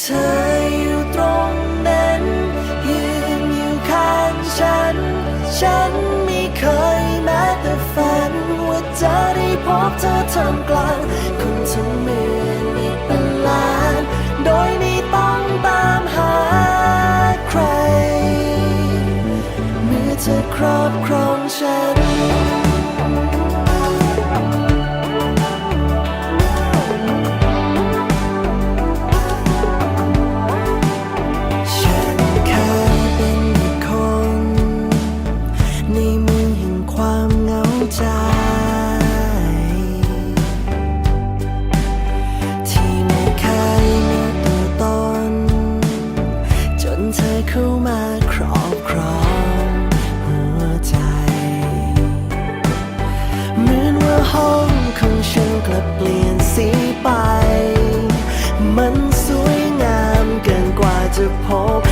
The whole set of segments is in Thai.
เธออยู่ตรงนั้น ยืนอยู่ข้างฉัน ฉันไม่เคยแม้แต่ฝัน ว่าจะได้พบเธอท่ามกลางคน จะพบ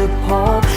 จะพบ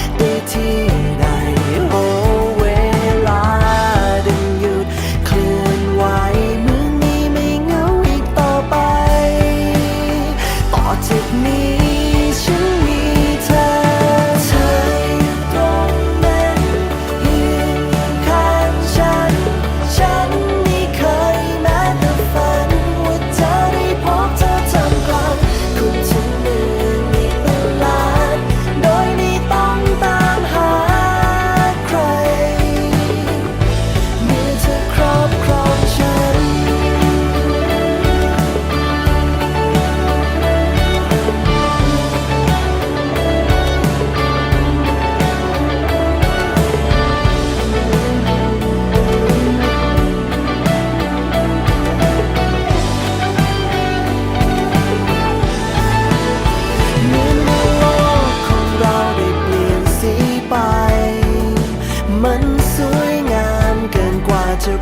จ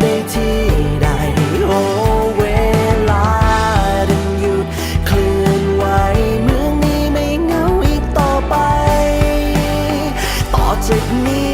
ได้ที่ใดโอเวลาดันหยุดเคลื่อนไหวเมืองนี้ไม่เงาอีกต่อไป ต่อจากนี้